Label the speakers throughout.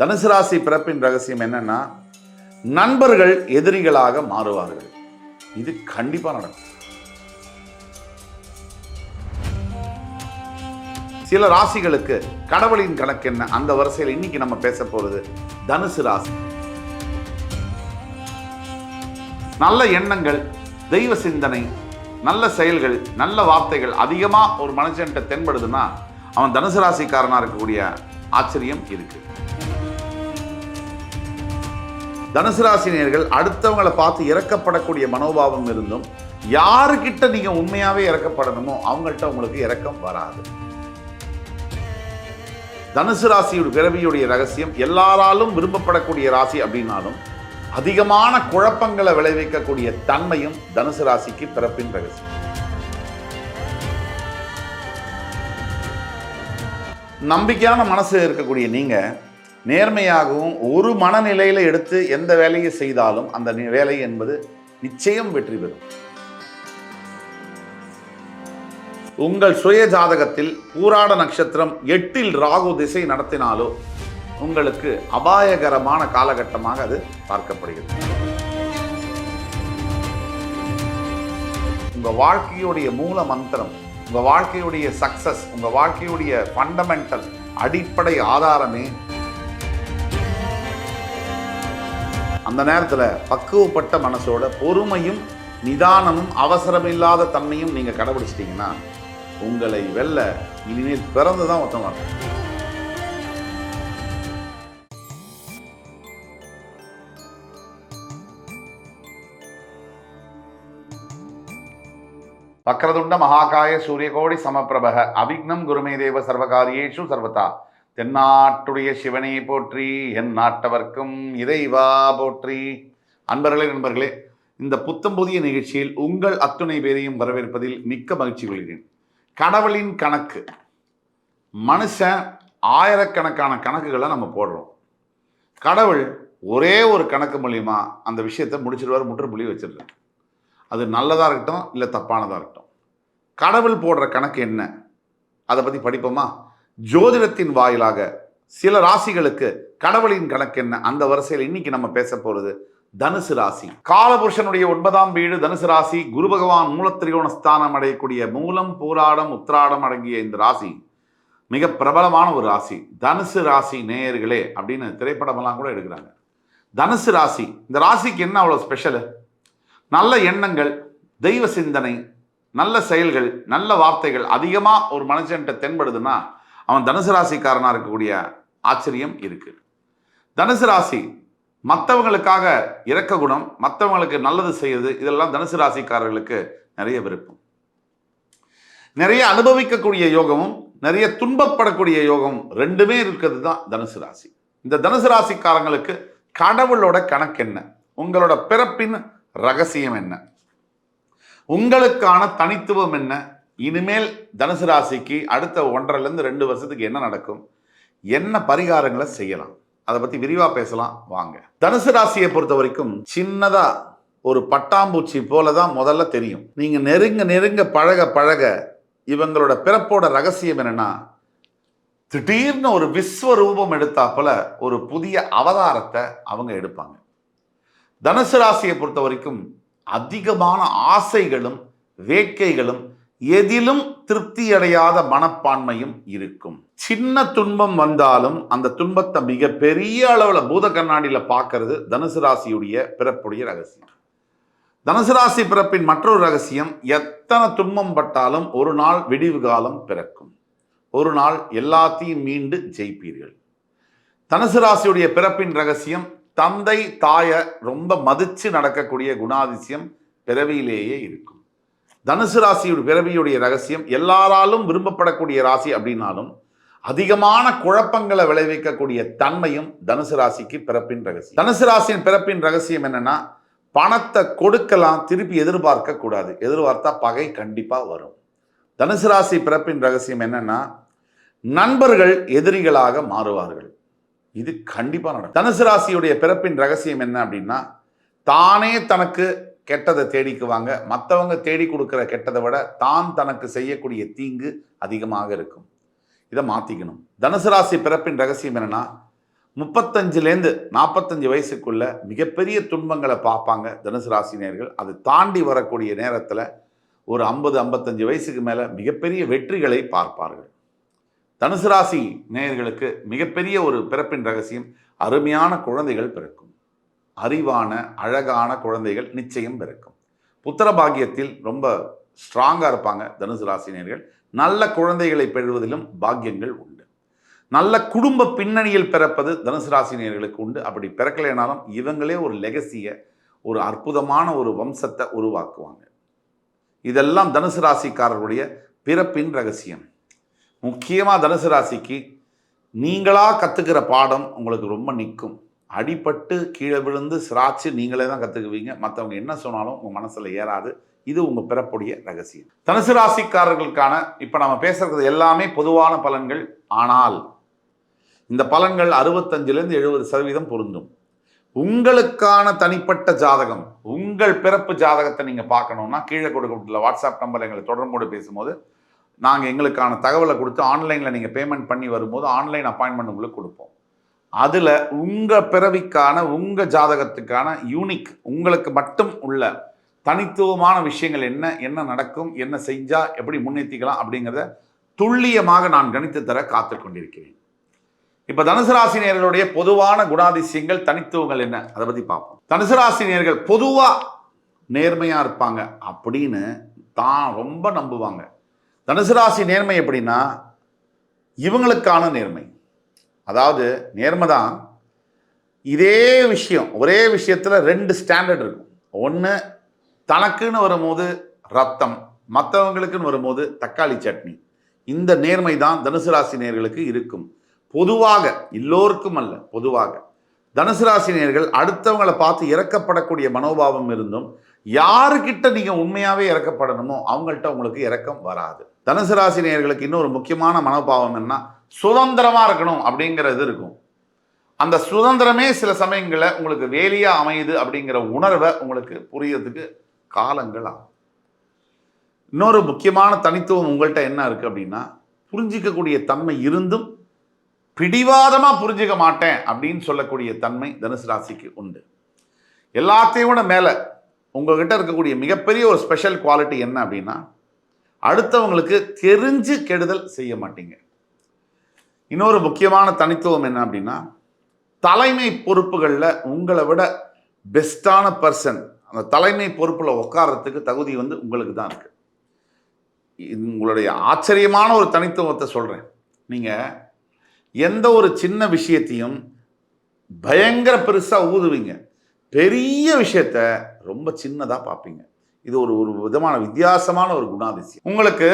Speaker 1: தனுசு ராசி பிறப்பின் ரகசியம் என்னன்னா நண்பர்கள் எதிரிகளாக மாறுவார்கள். இது கண்டிப்பா நடக்கும். சில ராசிகளுக்கு கடவுளின் கணக்கு என்ன? அந்த வரிசையில் இன்னைக்கு நம்ம பேச போறது தனுசு ராசி. நல்ல எண்ணங்கள் தெய்வ சிந்தனை நல்ல செயல்கள் நல்ல வார்த்தைகள் அதிகமாக ஒரு மனுஷன்கிட்ட தென்படுதுன்னா அவன் தனுசு ராசிக்காரனாக இருக்கக்கூடிய ஆச்சரியம் இருக்குது தனுசு ராசினியர்கள் அடுத்தவங்களை பார்த்து இறக்கப்படக்கூடிய மனோபாவம் இருந்தும் யாருக்கிட்ட நீங்க உண்மையாவே இறக்கப்படணுமோ அவங்கள்ட்ட உங்களுக்கு இறக்கம் வராது. தனுசு ராசியுடைய பிறவியுடைய ரகசியம் எல்லாராலும் விரும்பப்படக்கூடிய ராசி அப்படின்னாலும் அதிகமான குழப்பங்களை விளைவிக்கக்கூடிய தன்மையும் தனுசு ராசிக்கு பிறப்பின் ரகசியம். நம்பிக்கையான மனசு இருக்கக்கூடிய நீங்க நேர்மையாகவும் ஒரு மனநிலையில எடுத்து எந்த வேலையை செய்தாலும் அந்த வேலை என்பது நிச்சயம் வெற்றி பெறும். உங்கள் சுய ஜாதகத்தில் பூராட நட்சத்திரம் எட்டில் ராகு திசை நடத்தினாலோ உங்களுக்கு அபாயகரமான காலகட்டமாக அது பார்க்கப்படுகிறது. உங்க வாழ்க்கையுடைய மூல மந்திரம் உங்க வாழ்க்கையுடைய சக்சஸ் உங்க வாழ்க்கையுடைய ஃபண்டமெண்டல் அடிப்படை ஆதாரமே அந்த நேரத்தில் பக்குவப்பட்ட மனசோட பொறுமையும் நிதானமும் அவசரமில்லாத தன்மையும் நீங்க கடைபிடிச்சிட்டீங்கன்னா உங்களை வெல்ல இனிமேல் பிறந்து தான் ஒருத்தன் வரணும். வக்ரதுண்ட மகாகாய சூரியகோடி சமப்பிரபக அபிக்னம் குருமே தேவ சர்வகாரியேஷு சர்வதா தென்னாட்டுடைய சிவனை போற்றி என் நாட்டவர்க்கும் இறைவா போற்றி. அன்பர்களே நண்பர்களே இந்த புத்தம் புதிய நிகழ்ச்சியில் உங்கள் அத்துணை பேரையும் வரவேற்பதில் மிக்க மகிழ்ச்சி கொள்கிறேன். கடவுளின் கணக்கு. மனுஷன் ஆயிரக்கணக்கான கணக்குகளை நம்ம போடுறோம். கடவுள் ஒரே ஒரு கணக்கு மூலியமா அந்த விஷயத்தை முடிச்சிருவார் முற்றுப்புள்ளி வச்சிருக்கார். அது நல்லதாக இருக்கட்டும் இல்லை தப்பானதாக இருக்கட்டும். கடவுள் போடுற கணக்கு என்ன? அதை பற்றி படிப்போமா? ஜோதிடத்தின் வாயிலாக சில ராசிகளுக்கு கடவுளின் கணக்கு என்ன? அந்த வரிசையில் இன்னைக்கு நம்ம பேச போகிறது தனுசு ராசி. காலபுருஷனுடைய ஒன்பதாம் வீடு தனுசு ராசி. குரு பகவான் மூலத்திரிகோண ஸ்தானம் அடையக்கூடிய மூலம் பூராடம் உத்திராடம் அடங்கிய இந்த ராசி மிக பிரபலமான ஒரு ராசி. தனுசு ராசி நேயர்களே அப்படின்னு திரைப்படமெல்லாம் கூட எடுக்கிறாங்க. தனுசு ராசி இந்த ராசிக்கு என்ன அவ்வளோ ஸ்பெஷலு நல்ல எண்ணங்கள் தெய்வ சிந்தனை நல்ல செயல்கள் நல்ல வார்த்தைகள். அதிகமாக ஒரு மனுஷன்கிட்ட தென்படுதுன்னா அவன் தனுசு ராசிக்காரனாக இருக்கக்கூடிய ஆச்சரியம் இருக்குது தனுசு ராசி மற்றவங்களுக்காக இறக்க குணம் மற்றவங்களுக்கு நல்லது செய்யுது இதெல்லாம் தனுசு ராசிக்காரர்களுக்கு நிறைய விருப்பம். நிறைய அனுபவிக்கக்கூடிய யோகமும் நிறைய துன்பப்படக்கூடிய யோகம் ரெண்டுமே இருக்கிறது தான் தனுசு ராசி. இந்த தனுசு ராசிக்காரங்களுக்கு கடவுளோட கணக்கு என்ன? உங்களோட பிறப்பின் ரகசியம் என்ன? உங்களுக்கான தனித்துவம் என்ன? இனிமேல் தனுசு ராசிக்கு அடுத்த ஒன்றரைலேருந்து ரெண்டு வருஷத்துக்கு என்ன நடக்கும்? என்ன பரிகாரங்களை செய்யலாம்? அதை பற்றி விரிவாக பேசலாம். வாங்க. தனுசு ராசியை பொறுத்த வரைக்கும் சின்னதாக ஒரு பட்டாம்பூச்சி போல தான் முதல்ல தெரியும். நீங்கள் நெருங்க நெருங்க பழக பழக இவங்களோட பிறப்போட ரகசியம் என்னென்னா திடீர்னு ஒரு விஸ்வரூபம் எடுத்தாப்புல ஒரு புதிய அவதாரத்தை அவங்க எடுப்பாங்க. தனுசு ராசியை பொறுத்த வரைக்கும் அதிகமான ஆசைகளும் வேட்கைகளும் எதிலும் திருப்தி அடையாத மனப்பான்மையும் இருக்கும். சின்ன துன்பம் வந்தாலும் அந்த துன்பத்தை மிக பெரிய அளவில் பூத கண்ணாடியில் பார்க்கறது தனுசு ராசியுடைய பிறப்புடைய ரகசியம். தனுசு ராசி பிறப்பின் மற்றொரு ரகசியம் எத்தனை துன்பம் பட்டாலும் ஒரு நாள் விடிவு காலம் பிறக்கும். ஒரு நாள் எல்லாத்தையும் மீண்டு ஜெயிப்பீர்கள். தனுசு ராசியுடைய பிறப்பின் ரகசியம் தந்தை தாய ரொம்ப மதிச்சு நடக்கக்கூடிய குணாதிசயம் பிறவியிலேயே இருக்கும். தனுசு ராசியுடைய பிறவியுடைய ரகசியம் எல்லாராலும் விரும்பப்படக்கூடிய ராசி அப்படின்னாலும் அதிகமான குழப்பங்களை விளைவிக்கக்கூடிய தன்மையும் தனுசு ராசிக்கு பிறப்பின் ரகசியம். தனுசு ராசியின் பிறப்பின் ரகசியம் என்னன்னா பணத்தை கொடுக்கலாம் திருப்பி எதிர்பார்க்க கூடாது. எதிர்பார்த்தா பகை கண்டிப்பா வரும். தனுசு ராசி பிறப்பின் ரகசியம் என்னன்னா நண்பர்கள் எதிரிகளாக மாறுவார்கள். இது கண்டிப்பா நடக்கும். தனுசு ராசியுடைய பிறப்பின் ரகசியம் என்ன அப்படின்னா தானே தனக்கு கெட்டதை தேடிக்குவாங்க. மற்றவங்க தேடி கொடுக்குற கெட்டதை விட தான் தனக்கு செய்யக்கூடிய தீங்கு அதிகமாக இருக்கும். இதை மாற்றிக்கணும் தனுசு ராசி பிறப்பின் ரகசியம் என்னென்னா முப்பத்தஞ்சுலேருந்து நாற்பத்தஞ்சு வயசுக்குள்ள மிகப்பெரிய துன்பங்களை பார்ப்பாங்க தனுசு ராசினியர்கள் அது தாண்டி வரக்கூடிய நேரத்தில் ஒரு ஐம்பது ஐம்பத்தஞ்சு வயசுக்கு மேலே மிகப்பெரிய வெற்றிகளை பார்ப்பார்கள். தனுசு ராசி நேயர்களுக்கு மிகப்பெரிய ஒரு பிறப்பின் ரகசியம் அருமையான குழந்தைகள் பிறக்கும். அறிவான அழகான குழந்தைகள் நிச்சயம் பிறக்கும். புத்திர பாக்கியத்தில் ரொம்ப ஸ்ட்ராங்காக இருப்பாங்க தனுசு ராசினியர்கள். நல்ல குழந்தைகளை பெறுவதிலும் பாக்கியங்கள் உண்டு. நல்ல குடும்ப பின்னணியில் பிறப்பது தனுசு ராசினியர்களுக்கு உண்டு. அப்படி பிறக்கலைனாலும் இவங்களே ஒரு லெகசியை ஒரு அற்புதமான ஒரு வம்சத்தை உருவாக்குவாங்க. இதெல்லாம் தனுசு ராசிக்காரர்களுடைய பிறப்பின் ரகசியம். முக்கியமாக தனுசு ராசிக்கு நீங்களாக கற்றுக்கிற பாடம் உங்களுக்கு ரொம்ப நிற்கும் அடிபட்டு கீழே விழுந்து சிராச்சு நீங்களே தான் கற்றுக்குவீங்க மற்றவங்க என்ன சொன்னாலும் உங்கள் மனசில் ஏறாது. இது உங்கள் பிறப்புடைய ரகசியம். தனுசு ராசிக்காரர்களுக்கான இப்போ நம்ம பேசுறது எல்லாமே பொதுவான பலன்கள். ஆனால் இந்த பலன்கள் அறுபத்தஞ்சிலேருந்து எழுபது சதவீதம் பொருந்தும். உங்களுக்கான தனிப்பட்ட ஜாதகம் உங்கள் பிறப்பு ஜாதகத்தை நீங்கள் பார்க்கணுன்னா கீழே கொடுக்கப்பட்டுள்ள வாட்ஸ்அப் நம்பர் எங்களை தொடர்போடு பேசும்போது நாங்கள் எங்களுக்கான தகவலை கொடுத்து ஆன்லைனில் நீங்கள் பேமெண்ட் பண்ணி வரும்போது ஆன்லைன் அப்பாயின்மெண்ட் உங்களுக்கு கொடுப்போம். அதில் உங்கள் பிறவிக்கான உங்கள் ஜாதகத்துக்கான யூனிக் உங்களுக்கு மட்டும் உள்ள தனித்துவமான விஷயங்கள் என்ன என்ன நடக்கும் என்ன செஞ்சால் எப்படி முன்னேற்றிக்கலாம் அப்படிங்கிறத துல்லியமாக நான் கணித்து தர காத்து கொண்டிருக்கிறேன். இப்போ தனுசு ராசினியர்களுடைய பொதுவான குணாதிசயங்கள் தனித்துவங்கள் என்ன? அதை பற்றி பார்ப்போம். தனுசு ராசினியர்கள் பொதுவாக நேர்மையாக இருப்பாங்க அப்படின்னு தான் ரொம்ப நம்புவாங்க. தனுசு ராசி நேர்மை எப்படின்னா இவங்களுக்கான நேர்மை. அதாவது நேர்மை தான். இதே விஷயம் ஒரே விஷயத்தில் ரெண்டு ஸ்டாண்டர்ட் இருக்கும். ஒன்று தனக்குன்னு வரும்போது ரத்தம் மற்றவங்களுக்குன்னு வரும்போது தக்காளி சட்னி. இந்த நேர்மை தான் தனுசு ராசி நேர்களுக்கு இருக்கும். பொதுவாக எல்லோருக்கும் அல்ல பொதுவாக. தனுசு ராசி நேர்கள் அடுத்தவங்களை பார்த்து இறக்கப்படக்கூடிய மனோபாவம் இருந்தும் யாருக்கிட்ட நீங்கள் உண்மையாகவே இறக்கப்படணுமோ அவங்கள்ட்ட உங்களுக்கு இறக்கம் வராது. தனுசு ராசி நேர்களுக்கு இன்னொரு முக்கியமான மனோபாவம் என்ன சுதந்திரமாக இருக்கணும் அப்படிங்கிறது இருக்கும். அந்த சுதந்திரமே சில சமயங்களில் உங்களுக்கு வேலியாக அமையுது அப்படிங்கிற உணர்வை உங்களுக்கு புரியறதுக்கு காலங்கள் ஆகும். இன்னொரு முக்கியமான தனித்துவம் உங்கள்கிட்ட என்ன இருக்குது அப்படின்னா புரிஞ்சிக்கக்கூடிய தன்மை இருந்தும் பிடிவாதமாக புரிஞ்சுக்க மாட்டேன் அப்படின்னு சொல்லக்கூடிய தன்மை தனுசு ராசிக்கு உண்டு. எல்லாத்தையும் விட மேலே உங்கள்கிட்ட இருக்கக்கூடிய மிகப்பெரிய ஒரு ஸ்பெஷல் குவாலிட்டி என்ன அப்படின்னா அடுத்தவங்களுக்கு தெரிஞ்சு கெடுதல் செய்ய மாட்டீங்க. இன்னொரு முக்கியமான தனித்துவம் என்ன அப்படின்னா தலைமை பொறுப்புகளில் உங்களை விட பெஸ்ட்டான பர்சன் அந்த தலைமை பொறுப்பில் உட்காரத்துக்கு தகுதி வந்து உங்களுக்கு தான் இருக்குது உங்களுடைய ஆச்சரியமான ஒரு தனித்துவத்தை சொல்கிறேன் நீங்கள் எந்த ஒரு சின்ன விஷயத்தையும் பயங்கர பெருசாக ஊதுவீங்க. பெரிய விஷயத்த ரொம்ப சின்னதாக பார்ப்பீங்க. இது ஒரு ஒரு விதமான வித்தியாசமான ஒரு குணாதிசயம். உங்களுக்கு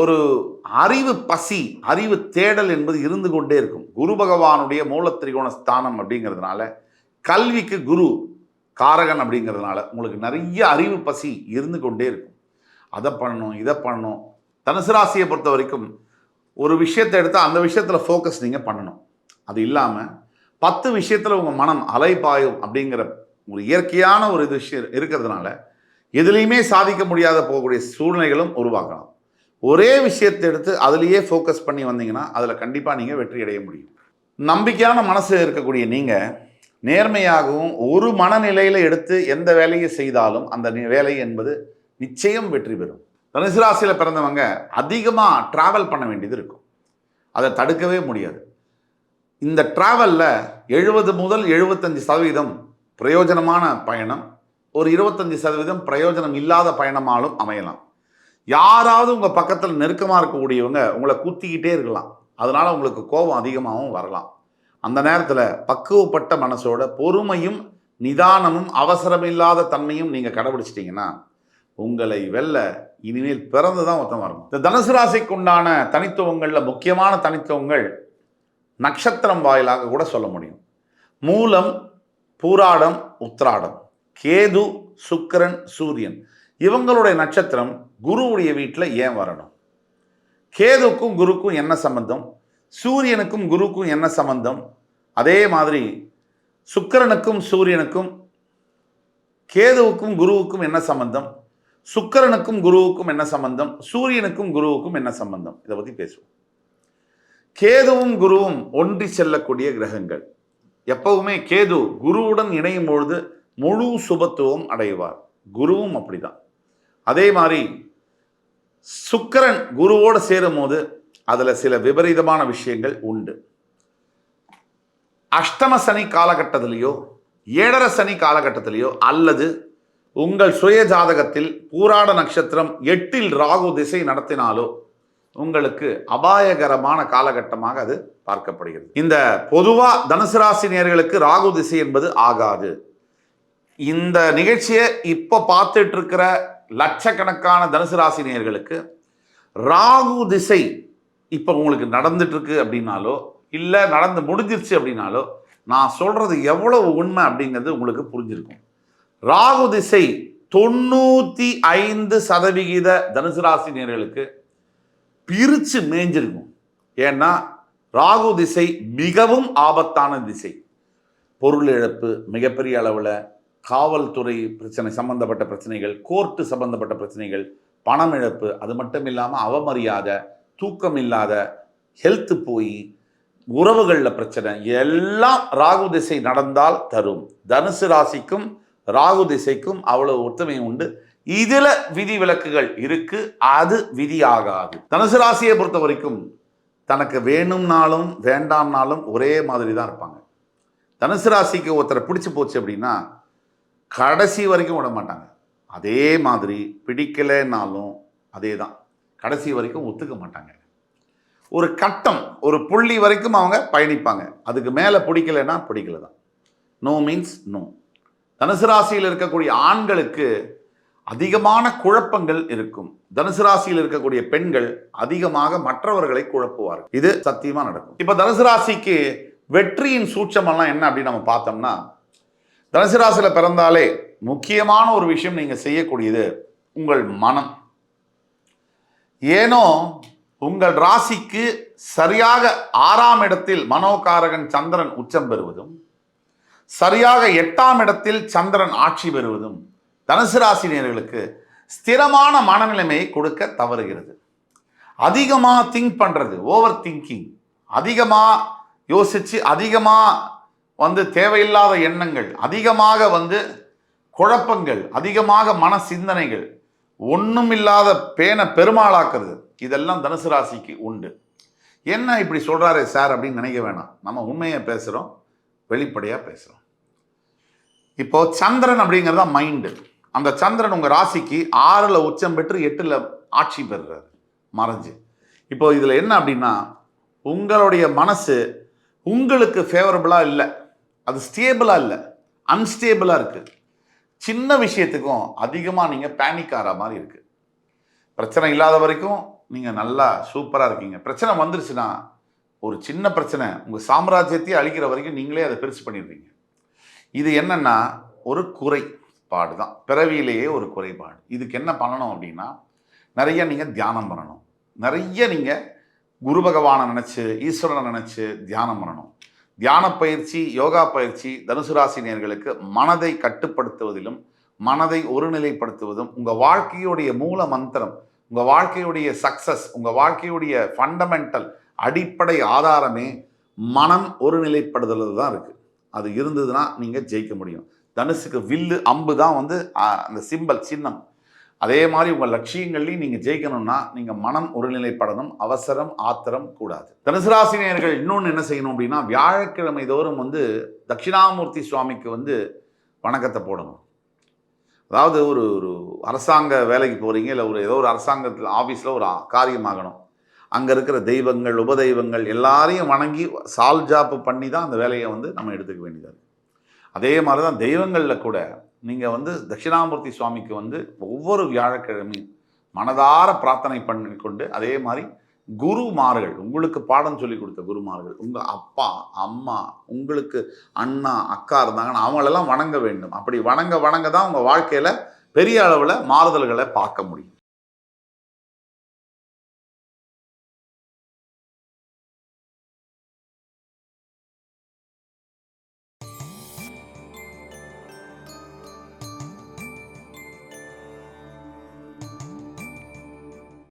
Speaker 1: ஒரு அறிவு பசி அறிவு தேடல் என்பது இருந்து கொண்டே இருக்கும். குரு பகவானுடைய மூலத்திரிகோண ஸ்தானம் அப்படிங்கிறதுனால கல்விக்கு குரு காரகன் அப்படிங்கிறதுனால உங்களுக்கு நிறைய அறிவு பசி இருந்து கொண்டே இருக்கும். அதை பண்ணணும் இதை பண்ணணும். தனுசு ராசியை பொறுத்த வரைக்கும் ஒரு விஷயத்தை எடுத்தால் அந்த விஷயத்தில் ஃபோக்கஸ் நீங்கள் பண்ணணும். அது இல்லாமல் பத்து விஷயத்தில் உங்கள் மனம் அலைபாயும் அப்படிங்கிற ஒரு இயற்கையான ஒரு இது விஷயம் இருக்கிறதுனால எதுலேயுமே சாதிக்க முடியாத போகக்கூடிய சூழ்நிலைகளும் உருவாக்கலாம். ஒரே விஷயத்தை எடுத்து அதுலேயே ஃபோக்கஸ் பண்ணி வந்தீங்கன்னா அதில் கண்டிப்பாக நீங்கள் வெற்றி அடைய முடியும். நம்பிக்கையான மனசு இருக்கக்கூடிய நீங்கள் நேர்மையாகவும் ஒரு மனநிலையில் எடுத்து எந்த வேலையை செய்தாலும் அந்த நி- வேலை என்பது நிச்சயம் வெற்றி பெறும். தனுசு ராசியில் பிறந்தவங்க அதிகமாக ட்ராவல் பண்ண வேண்டியது இருக்கும். அதை தடுக்கவே முடியாது. இந்த ட்ராவலில் எழுபது முதல் எழுபத்தஞ்சு சதவீதம் பிரயோஜனமான பயணம் ஒரு இருபத்தஞ்சு சதவீதம் பிரயோஜனம் இல்லாத பயணமாலும் அமையலாம். யாராவது உங்கள் பக்கத்தில் நெருக்கமாக இருக்கக்கூடியவங்க உங்களை குத்திக்கிட்டே இருக்கலாம். அதனால் உங்களுக்கு கோபம் அதிகமாகவும் வரலாம். அந்த நேரத்தில் பக்குவப்பட்ட மனசோட பொறுமையும் நிதானமும் அவசரமில்லாத தன்மையும் நீங்கள் கடைபிடிச்சிட்டிங்கன்னா உங்களை வெல்ல இனிமேல் பிறந்து தான் ஒருத்தன் வரணும் இந்த தனுசு ராசிக்கு உண்டான தனித்துவங்களில் முக்கியமான தனித்துவங்கள் நட்சத்திரம் வாயிலாக கூட சொல்ல முடியும். மூலம் பூராடம் உத்ராடம் கேது சுக்கிரன் சூரியன். இவங்களுடைய நட்சத்திரம் குருவுடைய வீட்டில் ஏன் வரணும்? கேதுக்கும் குருக்கும் என்ன சம்பந்தம்? சூரியனுக்கும் குருக்கும் என்ன சம்பந்தம்? அதே மாதிரி சுக்கிரனுக்கும் சூரியனுக்கும் கேதுவுக்கும் குருவுக்கும் என்ன சம்பந்தம்? சுக்கிரனுக்கும் குருவுக்கும் என்ன சம்பந்தம்? சூரியனுக்கும் குருவுக்கும் என்ன சம்பந்தம்? இதை பற்றி பேசுவோம். கேதுவும் குருவும் ஒன்றி செல்லக்கூடிய கிரகங்கள். எப்பவுமே கேது குருவுடன் இணையும் பொழுது முழு சுபத்துவம் அடைவார். குருவும் அப்படிதான். அதே மாதிரி சுக்கிரன் குருவோடு சேரும் போது அதில் சில விபரீதமான விஷயங்கள் உண்டு. அஷ்டம சனி காலகட்டத்திலேயோ ஏழரை சனி காலகட்டத்திலேயோ அல்லது உங்கள் சுய ஜாதகத்தில் பூராட நட்சத்திரம் எட்டில் ராகு திசை நடத்தினாலோ உங்களுக்கு அபாயகரமான காலகட்டமாக அது பார்க்கப்படுகிறது. இந்த பொதுவாக தனுசு ராசி நேர்களுக்கு ராகு திசை என்பது ஆகாது. இந்த நிகழ்ச்சியை இப்போ பார்த்துட்டு இருக்கிற லட்சக்கணக்கான தனுசு ராசி நேயர்களுக்கு ராகு திசை இப்போ உங்களுக்கு நடந்துட்டு இருக்கு அப்படின்னாலோ இல்லை நடந்து முடிஞ்சிருச்சு அப்படின்னாலோ நான் சொல்றது எவ்வளவு உண்மை அப்படிங்கிறது உங்களுக்கு புரிஞ்சிருக்கும். ராகு திசை தொண்ணூத்தி ஐந்து சதவிகித தனுசு ராசி நேர்களுக்கு பிரிச்சு மேய்ஞ்சிருக்கும் ஏன்னா ராகு திசை மிகவும் ஆபத்தான திசை. பொருள் இழப்பு மிகப்பெரிய அளவில் காவல்துறை பிரச்சனை சம்பந்தப்பட்ட பிரச்சனைகள் கோர்ட்டு சம்பந்தப்பட்ட பிரச்சனைகள் பணம் இழப்பு அது மட்டும் இல்லாமல் அவமரியாதை தூக்கம் இல்லாத ஹெல்த்து போய் உறவுகளில் பிரச்சனை எல்லாம் ராகு திசை நடந்தால் தரும். தனுசு ராசிக்கும் ராகு திசைக்கும் அவ்வளவு ஒத்துமை உண்டு. இதில் விதி விலக்குகள் இருக்கு அது விதி ஆகாது தனுசு ராசியை பொறுத்த வரைக்கும் தனக்கு வேணும்னாலும் வேண்டாம்னாலும் ஒரே மாதிரி தான் இருப்பாங்க. தனுசு ராசிக்கு ஒருத்தரை பிடிச்சி போச்சு அப்படின்னா கடைசி வரைக்கும் விட மாட்டாங்க. அதே மாதிரி பிடிக்கலைன்னாலும் அதே தான். கடைசி வரைக்கும் ஒத்துக்க மாட்டாங்க. ஒரு கட்டம் ஒரு புள்ளி வரைக்கும் அவங்க பயணிப்பாங்க. அதுக்கு மேலே பிடிக்கலைன்னா பிடிக்கல தான். நோ மீன்ஸ் நோ தனுசு ராசியில் இருக்கக்கூடிய ஆண்களுக்கு அதிகமான குழப்பங்கள் இருக்கும். தனுசு ராசியில் இருக்கக்கூடிய பெண்கள் அதிகமாக மற்றவர்களை குழப்புவார்கள். இது சத்தியமாக நடக்கும். இப்போ தனுசு ராசிக்கு வெற்றியின் சூட்சமெல்லாம் என்ன அப்படின்னு நம்ம பார்த்தோம்னா தனுசு பிறந்தாலே முக்கியமான ஒரு விஷயம் நீங்க செய்யக்கூடியது உங்கள் மனம். ஏனோ உங்கள் ராசிக்கு சரியாக ஆறாம் இடத்தில் மனோகாரகன் சந்திரன் உச்சம் பெறுவதும் சரியாக எட்டாம் இடத்தில் சந்திரன் ஆட்சி பெறுவதும் தனுசு ராசினியர்களுக்கு ஸ்திரமான மனநிலைமையை கொடுக்க தவறுகிறது. அதிகமாக திங்க் பண்ணுறது ஓவர் திங்கிங் அதிகமாக யோசித்து அதிகமாக வந்து தேவையில்லாத எண்ணங்கள் அதிகமாக வந்து குழப்பங்கள் அதிகமாக மன சிந்தனைகள் ஒன்றும் இல்லாத பேனை பெருமாளாக்குறது இதெல்லாம் தனுசு ராசிக்கு உண்டு. என்ன இப்படி சொல்கிறாரே சார் அப்படின்னு நினைக்க வேணாம். நம்ம உண்மையை பேசுகிறோம் வெளிப்படையாக பேசுகிறோம் இப்போ சந்திரன் அப்படிங்கிறது தான் மைண்டு அந்த சந்திரன் உங்கள் ராசிக்கு ஆறில் உச்சம் பெற்று எட்டில் ஆட்சி பெறுறாரு மறைஞ்சு. இப்போ இதில் என்ன அப்படின்னா உங்களுடைய மனசு உங்களுக்கு ஃபேவரபுளாக இல்லை. அது ஸ்டேபிளாக இல்லை. அன்ஸ்டேபிளாக இருக்குது சின்ன விஷயத்துக்கும் அதிகமாக நீங்கள் பேனிக் ஆகிற மாதிரி இருக்குது பிரச்சனை இல்லாத வரைக்கும் நீங்கள் நல்லா சூப்பராக இருக்கீங்க. பிரச்சனை வந்துருச்சுன்னா ஒரு சின்ன பிரச்சனை உங்கள் சாம்ராஜ்யத்தையே அழிக்கிற வரைக்கும் நீங்களே அதை பெருசு பண்ணிடுறீங்க. இது என்னென்னா ஒரு குறைபாடு தான். பிறவியிலேயே ஒரு குறைபாடு. இதுக்கு என்ன பண்ணணும் அப்படின்னா நிறைய நீங்கள் தியானம் பண்ணணும். நிறைய நீங்கள் குரு பகவானை நினச்சி ஈஸ்வரனை நினச்சி தியானம் பண்ணணும். தியான பயிற்சி யோகா பயிற்சி தனுசு ராசினியர்களுக்கு மனதை கட்டுப்படுத்துவதிலும் மனதை ஒருநிலைப்படுத்துவதும் உங்கள் வாழ்க்கையுடைய மூல மந்திரம் உங்கள் வாழ்க்கையுடைய சக்சஸ் உங்கள் வாழ்க்கையுடைய ஃபண்டமெண்டல் அடிப்படை ஆதாரமே மனம் ஒருநிலைப்படுதல் தான் இருக்குது அது இருந்ததுன்னா நீங்கள் ஜெயிக்க முடியும். தனுசுக்கு வில்லு அம்பு தான் வந்து அந்த சிம்பல் சின்னம். அதே மாதிரி உங்கள் லட்சியங்கள்லையும் நீங்கள் ஜெயிக்கணும்னா நீங்கள் மனம் ஒருநிலைப்படணும் அவசரம் ஆத்திரம் கூடாது. தனுசு இன்னொன்று என்ன செய்யணும் அப்படின்னா வியாழக்கிழமை தோறும் வந்து தட்சிணாமூர்த்தி சுவாமிக்கு வந்து வணக்கத்தை போடணும். அதாவது ஒரு ஒரு அரசாங்க வேலைக்கு போகிறீங்க இல்லை ஒரு ஏதோ ஒரு அரசாங்கத்தில் ஆஃபீஸில் ஒரு காரியமாகணும். அங்கே இருக்கிற தெய்வங்கள் உபதெய்வங்கள் எல்லாரையும் வணங்கி சால் ஜாப்பு பண்ணி தான் அந்த வேலையை வந்து நம்ம எடுத்துக்க வேண்டியது அதே மாதிரி தான் தெய்வங்களில் கூட நீங்கள் வந்து தட்சிணாமூர்த்தி சுவாமிக்கு வந்து ஒவ்வொரு வியாழக்கிழமையும் மனதார பிரார்த்தனை பண்ணி கொண்டு அதே மாதிரி குருமார்கள் உங்களுக்கு பாடம் சொல்லி கொடுத்த குருமார்கள் உங்கள் அப்பா அம்மா உங்களுக்கு அண்ணா அக்கா இருந்தாங்கன்னா அவங்களெல்லாம் வணங்க வேண்டும். அப்படி வணங்க வணங்க தான் உங்கள் வாழ்க்கையில் பெரிய அளவில் மாறுதல்களை பார்க்க முடியும்.